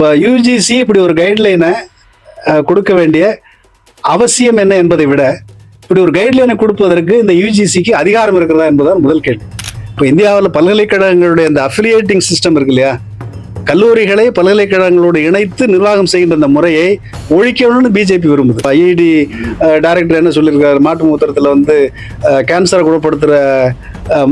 இப்போ யூஜிசி இப்படி ஒரு கைட்லைனை கொடுக்க வேண்டிய அவசியம் என்ன என்பதை விட இப்படி ஒரு கைட்லைனை கொடுப்பதற்கு இந்த யூஜிசிக்கு அதிகாரம் இருக்கிறதா என்பதுதான் முதல் கேள்வி. இப்போ இந்தியாவில் பல்கலைக்கழகங்களுடைய இந்த அஃபிலியேட்டிங் சிஸ்டம் இருக்கு இல்லையா? கல்லூரிகளை பல்கலைக்கழகங்களோடு இணைத்து நிர்வாகம் செய்கின்ற இந்த முறையை ஒழிக்கணும்னு பிஜேபி விரும்புது. ஐஐடி டைரக்டர் என்ன சொல்லியிருக்காரு? மாட்டு மூத்திரத்தில் வந்து கேன்சரை குணப்படுத்துகிற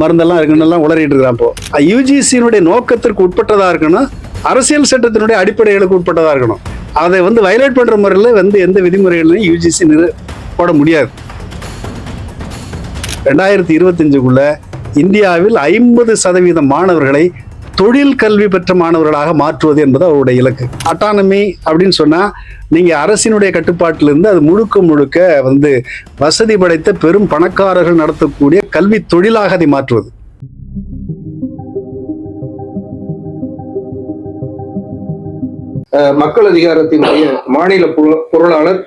மருந்தெல்லாம் இருக்குன்னெல்லாம் உளறிட்டு இருக்கிறான் இப்போ. யூஜிசியினுடைய நோக்கத்திற்கு உட்பட்டதாக இருக்கணும்? அரசியல் சட்டத்தினுடைய அடிப்படைகளுக்கு உட்பட்டதாக இருக்கணும். அதை வந்து வயலேட் பண்ணுற முறையில் வந்து எந்த விதிமுறைகளையும் யூஜிசி நிறு போட முடியாது. ரெண்டாயிரத்தி இருபத்தஞ்சுக்குள்ள இந்தியாவில் ஐம்பது சதவீத மாணவர்களை தொழில் கல்வி பெற்ற மாணவர்களாக மாற்றுவது என்பது அவருடைய இலக்கு. அட்டானமி அப்படின்னு சொன்னால் நீங்கள் அரசினுடைய கட்டுப்பாட்டிலிருந்து அது முழுக்க முழுக்க வந்து வசதி படைத்த பெரும் பணக்காரர்கள் நடத்தக்கூடிய கல்வி தொழிலாக அதை மாற்றுவது. மக்கள் அதிகாரத்தினுடைய மாநில பொருளாளர்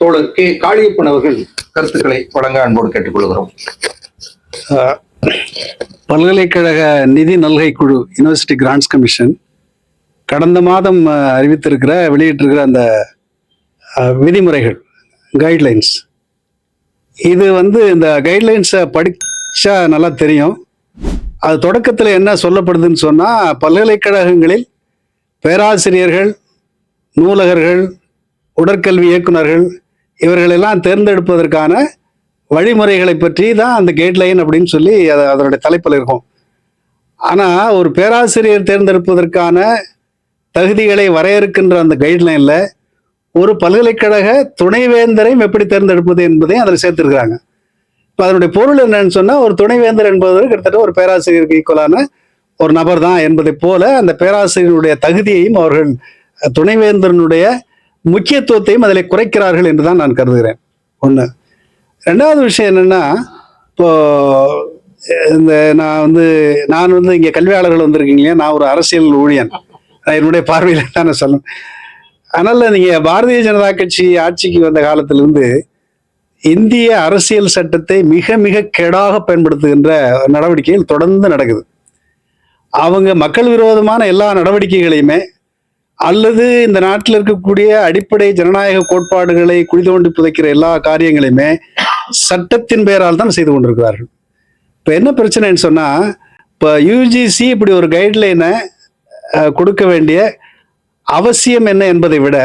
தோழர் கே. காளியப்பன் அவர்கள் கருத்துக்களை வழங்க அன்போடு கேட்டுக்கொள்கிறோம். பல்கலைக்கழக நிதி நல்கை குழு யுனிவர்சிட்டி கிராண்ட்ஸ் கமிஷன் கடந்த மாதம் அறிவித்திருக்கிற வெளியிட்டிருக்கிற அந்த விதிமுறைகள் கைட்லைன்ஸ் இது வந்து இந்த கைட்லைன்ஸை படித்தா நல்லா தெரியும். அது தொடக்கத்தில் என்ன சொல்லப்படுதுன்னு சொன்னால் பல்கலைக்கழகங்களில் பேராசிரியர்கள் நூலகர்கள் உடற்கல்வி இயக்குனர்கள் இவர்களெல்லாம் தேர்ந்தெடுப்பதற்கான வழிமுறைகளை பற்றி தான் அந்த கைட்லைன் அப்படின்னு சொல்லி அது அதனுடைய தலைப்பில் இருக்கும். ஆனால் ஒரு பேராசிரியர் தேர்ந்தெடுப்பதற்கான தகுதிகளை வரையறுக்கின்ற அந்த கைட்லைனில் ஒரு பல்கலைக்கழக துணைவேந்தரையும் எப்படி தேர்ந்தெடுப்பது என்பதையும் அதில் சேர்த்துருக்குறாங்க. இப்போ அதனுடைய பொருள் என்னன்னு சொன்னால் ஒரு துணைவேந்தர் என்பது கிட்டத்தட்ட ஒரு பேராசிரியருக்கு ஈக்குவலான ஒரு நபர் தான் என்பதை போல அந்த பேராசிரியருடைய தகுதியையும் அவர்கள் துணைவேந்தனுடைய முக்கியத்துவத்தையும் அதில் குறைக்கிறார்கள் என்று தான் நான் கருதுகிறேன். ஒன்று ரெண்டாவது விஷயம் என்னென்னா இப்போ இந்த நான் வந்து நான் வந்து இங்கே கல்வியாளர்கள் வந்திருக்கீங்க நான் ஒரு அரசியல் ஊழியன். நான் என்னுடைய பார்வையில் தான் நான் சொல்லணும் அதனால் நீங்கள் பாரதிய ஜனதா கட்சி ஆட்சிக்கு வந்த காலத்திலிருந்து இந்திய அரசியல் சட்டத்தை மிக மிக கெடாக பயன்படுத்துகின்ற நடவடிக்கைகள் தொடர்ந்து நடக்குது. அவங்க மக்கள் விரோதமான எல்லா நடவடிக்கைகளையுமே அல்லது இந்த நாட்டில் இருக்கக்கூடிய அடிப்படை ஜனநாயக கோட்பாடுகளை குழி தோண்டி புதைக்கிற எல்லா காரியங்களையுமே சட்டத்தின் பெயரால் தான் செய்து கொண்டிருக்கிறார்கள். இப்போ என்ன பிரச்சனைன்னு சொன்னால் இப்போ யூஜிசி இப்படி ஒரு கைட்லைனை கொடுக்க வேண்டிய அவசியம் என்ன என்பதை விட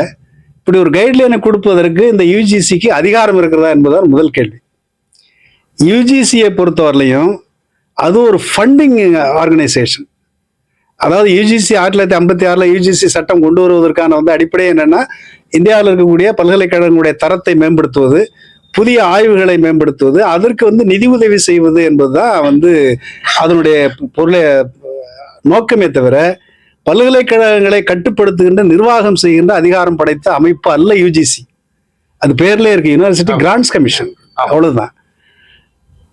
இப்படி ஒரு கைட்லைனை கொடுப்பதற்கு இந்த யூஜிசிக்கு அதிகாரம் இருக்கிறதா என்பதுதான் முதல் கேள்வி. யூஜிசியை பொறுத்தவரையிலையும் அது ஒரு ஃபண்டிங் ஆர்கனைசேஷன் அதாவது யூஜிசி ஆயிரத்தி தொள்ளாயிரத்தி ஐம்பத்தி ஆறில் யூஜிசி சட்டம் கொண்டு வருவதற்கான வந்து அடிப்படை என்னன்னா இந்தியாவில் இருக்கக்கூடிய பல்கலைக்கழகங்களுடைய தரத்தை மேம்படுத்துவது புதிய ஆய்வுகளை மேம்படுத்துவது அதற்கு வந்து நிதி உதவி செய்வது என்பதுதான் வந்து அதனுடைய பொருளை நோக்கமே தவிர பல்கலைக்கழகங்களை கட்டுப்படுத்துகின்ற நிர்வாகம் செய்கின்ற அதிகாரம் படைத்த அமைப்பு அல்ல யூஜிசி அது பேர்ல இருக்கு யூனிவர்சிட்டி கிராண்ட்ஸ் கமிஷன் அவ்வளவுதான்.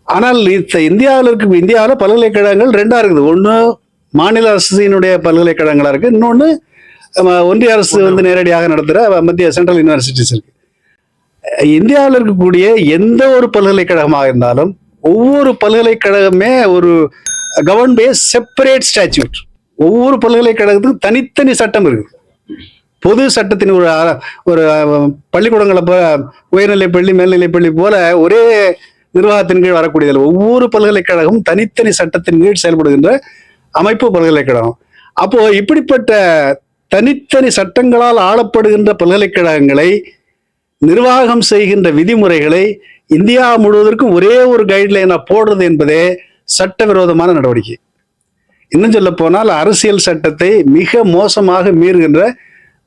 ஆனால் இந்த இந்தியாவில் இருக்கு இந்தியாவில் பல்கலைக்கழகங்கள் ரெண்டா இருக்குது. ஒன்று மாநில அரசினுடைய பல்கலைக்கழகங்களா இருக்கு. இன்னொன்று ஒன்றிய அரசு வந்து நேரடியாக நடத்துகிற மத்திய சென்ட்ரல் யூனிவர்சிட்டிஸ் இருக்கு. இந்தியாவில் இருக்கக்கூடிய எந்த ஒரு பல்கலைக்கழகமாக இருந்தாலும் ஒவ்வொரு பல்கலைக்கழகமே ஒரு கவர்ன் பை செப்பரேட் ஸ்டாச்சுட் ஒவ்வொரு பல்கலைக்கழகத்துக்கும் தனித்தனி சட்டம் இருக்கு. பொது சட்டத்தின் ஒரு ஒரு பள்ளிக்கூடங்களை போல உயர்நிலைப் பள்ளி மேல்நிலைப் பள்ளி போல ஒரே நிர்வாகத்தின் கீழ் வரக்கூடியதில்லை. ஒவ்வொரு பல்கலைக்கழகம் தனித்தனி சட்டத்தின் கீழ் செயல்படுகின்ற அமைப்பு பல்கலைக்கழகம். அப்போ இப்படிப்பட்ட தனித்தனி சட்டங்களால் ஆளப்படுகின்ற பல்கலைக்கழகங்களை நிர்வாகம் செய்கின்ற விதிமுறைகளை இந்தியா முழுவதற்கும் ஒரே ஒரு கைட்லைனா போடுறது என்பதே சட்டவிரோதமான நடவடிக்கை. இன்னும் சொல்ல போனால் அரசியல் சட்டத்தை மிக மோசமாக மீறுகின்ற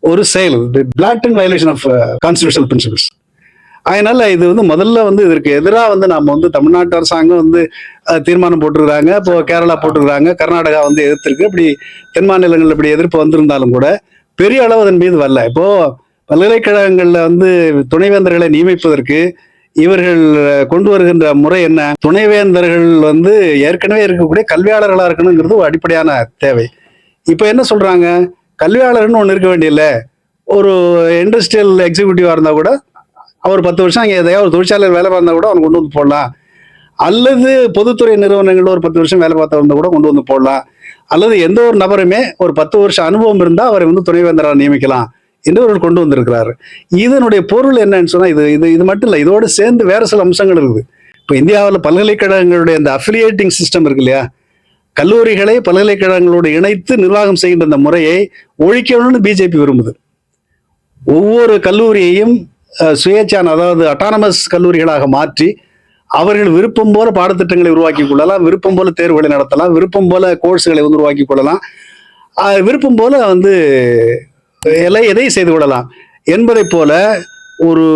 ஒரு செயல் blatant violation of constitutional principles அதனால இது வந்து முதல்ல வந்து இதற்கு எதிராக வந்து நம்ம வந்து தமிழ்நாட்டு அரசாங்கம் வந்து தீர்மானம் போட்டிருக்கிறாங்க. இப்போ கேரளா போட்டிருக்கிறாங்க. கர்நாடகா வந்து எதிர்த்திருக்கு. இப்படி தென் மாநிலங்கள் இப்படி எதிர்ப்பு வந்திருந்தாலும் கூட பெரிய அளவு அதன் மீது வரல. இப்போ பல்கலைக்கழகங்கள்ல வந்து துணைவேந்தர்களை நியமிப்பதற்கு இவர்கள் கொண்டு வருகின்ற முறை என்ன? துணைவேந்தர்கள் வந்து ஏற்கனவே இருக்கக்கூடிய கல்வியாளர்களா இருக்கணுங்கிறது ஒரு அடிப்படையான தேவை. இப்போ என்ன சொல்றாங்க? கல்வியாளர்னு ஒன்று இருக்க வேண்டியதில்லை. ஒரு இண்டஸ்ட்ரியல் எக்ஸிக்யூட்டிவா இருந்தா கூட அவர் பத்து வருஷம் அங்கே எதையாவது ஒரு தொழிற்சாலையில் வேலை பார்த்தா கூட அவன் கொண்டு வந்து போடலாம். அல்லது பொதுத்துறை நிறுவனங்களில் ஒரு பத்து வருஷம் வேலை பார்த்தா இருந்தால் கூட கொண்டு வந்து போடலாம். அல்லது எந்த ஒரு நபருமே ஒரு பத்து வருஷம் அனுபவம் இருந்தால் அவரை வந்து துணைவேந்தராக நியமிக்கலாம் என்று அவர்கள் கொண்டு வந்திருக்கிறார். இதனுடைய பொருள் என்னன்னு சொன்னால் இது இது இது மட்டும் இல்லை. இதோடு சேர்ந்து வேறு சில அம்சங்கள் இருக்குது. இப்போ இந்தியாவில் பல்கலைக்கழகங்களுடைய அந்த அஃபிலியேட்டிங் சிஸ்டம் இருக்கு இல்லையா? கல்லூரிகளை பல்கலைக்கழகங்களோடு இணைத்து நிர்வாகம் செய்கின்ற அந்த முறையை ஒழிக்கணும்னு பிஜேபி விரும்புது. ஒவ்வொரு கல்லூரியையும் சுயேச்சான் சுயேட்சான அதாவது அட்டானமஸ் கல்லூரிகளாக மாற்றி அவர்கள் விருப்பம் போல பாடத்திட்டங்களை உருவாக்கி கொள்ளலாம் விருப்பம் போல தேர்வுகளை நடத்தலாம் விருப்பம் போல கோர்ஸ்களை வந்து உருவாக்கி கொள்ளலாம். விருப்பம் போல வந்து எல்லாம் எதை செய்து கொள்ளலாம் என்பதை போல ஒரு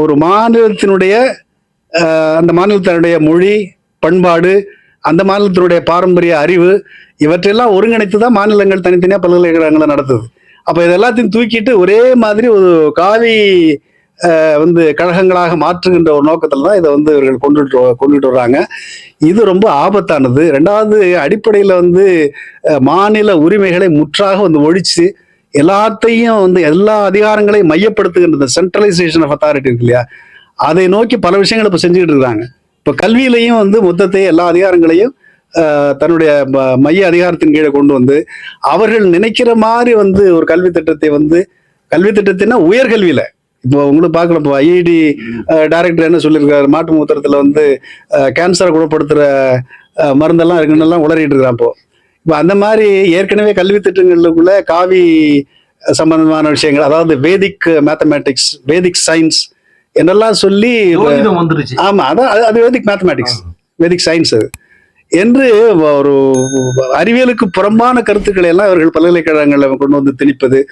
ஒரு மாநிலத்தினுடைய அந்த மாநிலத்தினுடைய மொழி பண்பாடு அந்த மாநிலத்தினுடைய பாரம்பரிய அறிவு இவற்றையெல்லாம் ஒருங்கிணைத்து தான் மாநிலங்கள் தனித்தனியாக பல்கலைக்கழகங்களை நடத்துது. அப்போ இது எல்லாத்தையும் தூக்கிட்டு ஒரே மாதிரி ஒரு காவி வந்து கழகங்களாக மாற்றுகின்ற ஒரு நோக்கத்தில் தான் இதை வந்து இவர்கள் கொண்டுட்டு கொண்டுட்டு வர்றாங்க. இது ரொம்ப ஆபத்தானது. ரெண்டாவது அடிப்படையில் வந்து மாநில உரிமைகளை முற்றாக வந்து ஒழிச்சு எல்லாத்தையும் வந்து எல்லா அதிகாரங்களையும் மையப்படுத்துகின்ற சென்ட்ரலைசேஷன் ஆஃப் அத்தாரிட்டி இருக்கு இல்லையா? அதை நோக்கி பல விஷயங்களை இப்போ செஞ்சுக்கிட்டு இருக்காங்க இப்போ கல்வியிலையும் வந்து மொத்தத்தை எல்லா அதிகாரங்களையும் தன்னுடைய மைய அதிகாரத்தின் கீழே கொண்டு வந்து அவர்கள் நினைக்கிற மாதிரி வந்து ஒரு கல்வி திட்டத்தை வந்து கல்வி திட்டத்தினா உயர்கல்வியில இப்போ உங்களுக்கு பார்க்கலாம் இப்போ ஐஐடி டைரக்டர் என்ன சொல்லியிருக்காரு மாட்டு மூத்திரத்தில் வந்து கேன்சரை குணப்படுத்துகிற மருந்தெல்லாம் இருக்குன்னெல்லாம் உளறிட்டு இருக்கிறான் இப்போ. இப்போ அந்த மாதிரி ஏற்கனவே கல்வி திட்டங்களுக்குள்ள காவி சம்பந்தமான விஷயங்கள் அதாவது வேதிக் மேத்தமேட்டிக்ஸ் வேதிக் சயின்ஸ் என்னெல்லாம் சொல்லி ஆமா அதான் அது- அது வேதிக் மேத்தமேட்டிக்ஸ் வேதிக் சயின்ஸ் அது. என்று ஒரு அறிவியலுக்கு புறம்பான கருத்துக்களை எல்லாம் அவர்கள் பல்கலைக்கழகங்களில் கொண்டு வந்து திணிப்பது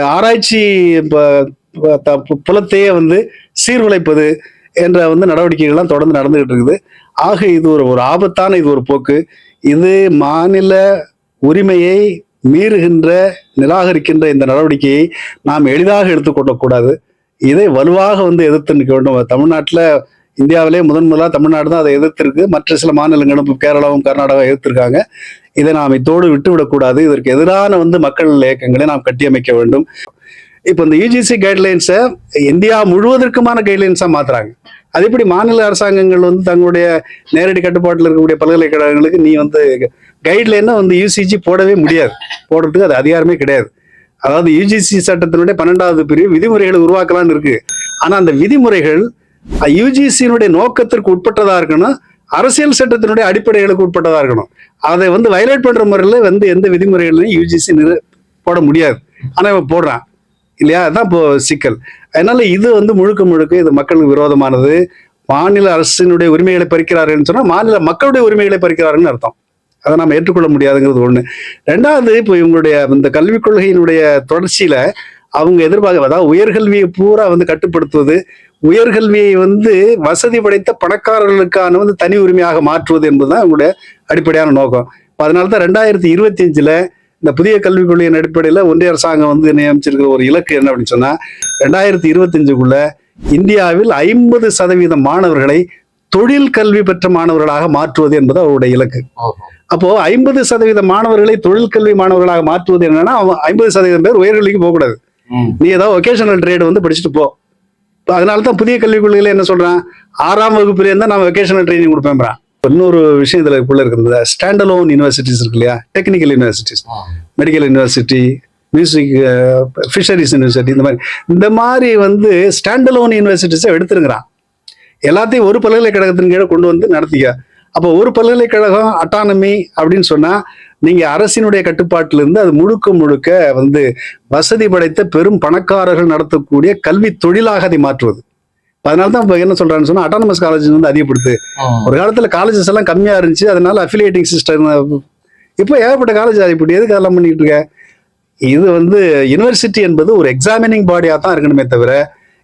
ஆராய்ச்சி ப- த- பு- புலத்தையே வந்து சீர்குலைப்பது என்ற வந்து நடவடிக்கைகள்லாம் தொடர்ந்து நடந்துகிட்டு இருக்குது. ஆக இது ஒரு ஒரு ஆபத்தான இது ஒரு போக்கு. இது மாநில உரிமையை மீறுகின்ற நிராகரிக்கின்ற இந்த நடவடிக்கையை நாம் எளிதாக எடுத்துக்கொள்ளக்கூடாது. இதை வலுவாக வந்து எதிர்த்து நிற்க வேண்டும். தமிழ்நாட்டில் இந்தியாவிலே முதன் முதலாக தமிழ்நாடு தான் அதை எதிர்த்திருக்கு. மற்ற சில மாநிலங்களும் கேரளாவும் கர்நாடகாவும் எதிர்த்திருக்காங்க. இதை நாம் இத்தோடு விட்டுவிடக்கூடாது இதற்கு எதிரான வந்து மக்கள் இயக்கங்களை நாம் கட்டியமைக்க வேண்டும். இப்போ இந்த யூஜிசி கைட்லைன்ஸை இந்தியா முழுவதற்குமான கைட்லைன்ஸாக மாத்துறாங்க. அது எப்படி மாநில அரசாங்கங்கள் வந்து தங்களுடைய நேரடி கட்டுப்பாட்டில் இருக்கக்கூடிய பல்கலைக்கழகங்களுக்கு நீ வந்து கைட்லைனை வந்து யூசிஜி போடவே முடியாது. போடுறதுக்கு அது அதிகாரமே கிடையாது. அதாவது யுஜிசி சட்டத்தினுடைய பன்னெண்டாவது பிரிவு விதிமுறைகளை உருவாக்கலாம்னு இருக்கு. ஆனால் அந்த விதிமுறைகள் யூஜிசியினுடைய நோக்கத்திற்கு உட்பட்டதா இருக்கணும் அரசியல் சட்டத்தினுடைய அடிப்படைகளுக்கு உட்பட்டதா இருக்கணும். அதை வந்து வயலேட் பண்ற முறையில் வந்து எந்த விதிமுறைகளையும் யூஜிசி போட முடியாது. ஆனா இவன் போடுறான். இல்லையா? அதான் இப்போ சிக்கல். அதனால இது வந்து முழுக்க முழுக்க இது மக்களுக்கு விரோதமானது. மாநில அரசினுடைய உரிமைகளை பறிக்கிறாருன்னு சொன்னா மாநில மக்களுடைய உரிமைகளை பறிக்கிறாருன்னு அர்த்தம். அதை நாம் ஏற்றுக்கொள்ள முடியாதுங்கிறது ஒண்ணு. ரெண்டாவது இப்போ இவங்களுடைய இந்த கல்விக் கொள்கையினுடைய தொடர்ச்சியில அவங்க எதிர்பார்க்க அதாவது உயர்கல்வியை பூரா வந்து கட்டுப்படுத்துவது உயர்கல்வியை வந்து வசதி படைத்த பணக்காரர்களுக்கான வந்து தனி உரிமையாக மாற்றுவது என்பதுதான் இவங்களுடைய அடிப்படையான நோக்கம். அதனால தான் ரெண்டாயிரத்தி இருபத்தி அஞ்சுல இந்த புதிய கல்விக் கொள்கையின் அடிப்படையில் ஒன்றிய அரசாங்கம் வந்து நியமிச்சிருக்கிற ஒரு இலக்கு என்ன அப்படின்னு சொன்னா ரெண்டாயிரத்தி இருபத்தஞ்சுக்குள்ள இந்தியாவில் ஐம்பது சதவீத மாணவர்களை தொழில் கல்வி பெற்ற மாணவர்களாக மாற்றுவது என்பது அவருடைய இலக்கு. அப்போ ஐம்பது சதவீத மாணவர்களை தொழில் கல்வி மாணவர்களாக மாற்றுவது என்னன்னா அவன் ஐம்பது சதவீதம் பேர் உயர்கல்விக்கு போகக்கூடாது. நீ ஏதாவது ஒகேஷனல் ட்ரேட் வந்து படிச்சுட்டு போ. அதனால தான் புதிய கல்விக் கொள்கையில என்ன சொல்றான்? ஆறாம் வகுப்புல இருந்தா நான் வெக்கேஷனல் ட்ரைனிங் கொடுப்பேன்றான் இன்னொரு விஷயம் இதுல உள்ள இருக்குது. ஸ்டாண்டலோன் யூனிவர்சிட்டிஸ் இருக்கு இல்லையா? Technical universities medical university music fisheries university இந்த மாதிரி. இந்த மாதிரி வந்து ஸ்டாண்டலோன் யூனிவர்சிட்டிஸை எடுத்துருங்கிறான். எல்லாத்தையும் ஒரு பல்கலைக்கழகத்தின் கீழே கொண்டு வந்து நடத்திக்க. அப்போ ஒரு பல்கலைக்கழகம் அட்டானமி அப்படின்னு சொன்னா நீங்க அரசினுடைய கட்டுப்பாட்டில இருந்து அது முழுக்க முழுக்க வந்து வசதி படைத்த பெரும் பணக்காரர்கள் நடத்தக்கூடிய கல்வி தொழிலாக அதை மாற்றுவது. அதனால தான் இப்போ என்ன சொல்றான்னு சொன்னா அட்டானமஸ் காலேஜ் வந்து அதிகப்படுத்து. ஒரு காலத்துல காலேஜஸ் எல்லாம் கம்மியா இருந்துச்சு அதனால அஃபிலியேட்டிங் சிஸ்டம் இப்போ ஏகப்பட்ட காலேஜ் இப்படி எதுக்கு அதெல்லாம் பண்ணிட்டு இருக்க? இது வந்து யுனிவர்சிட்டி என்பது ஒரு எக்ஸாமினிங் பாடியாக தான் இருக்கணுமே தவிர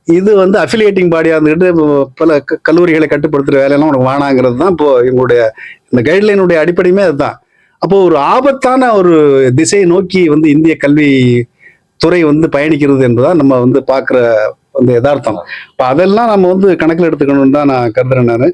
இது வந்து அஃபிலியேட்டிங் பாடியாக இருந்துக்கிட்டு பல க- கல்லூரிகளை கட்டுப்படுத்துற வேலையெல்லாம் உனக்கு வேணாங்கிறது தான் இப்போ எங்களுடைய இந்த கைட்லைனுடைய அடிப்படையுமே அதுதான். அப்போ ஒரு ஆபத்தான ஒரு திசையை நோக்கி வந்து இந்திய கல்வி துறை வந்து பயணிக்கிறது என்பதுதான் நம்ம வந்து பார்க்குற வந்து யதார்த்தம். இப்போ அதெல்லாம் நம்ம வந்து கணக்கில் எடுத்துக்கணும்னு தான் நான் கருதுறேன் நான்.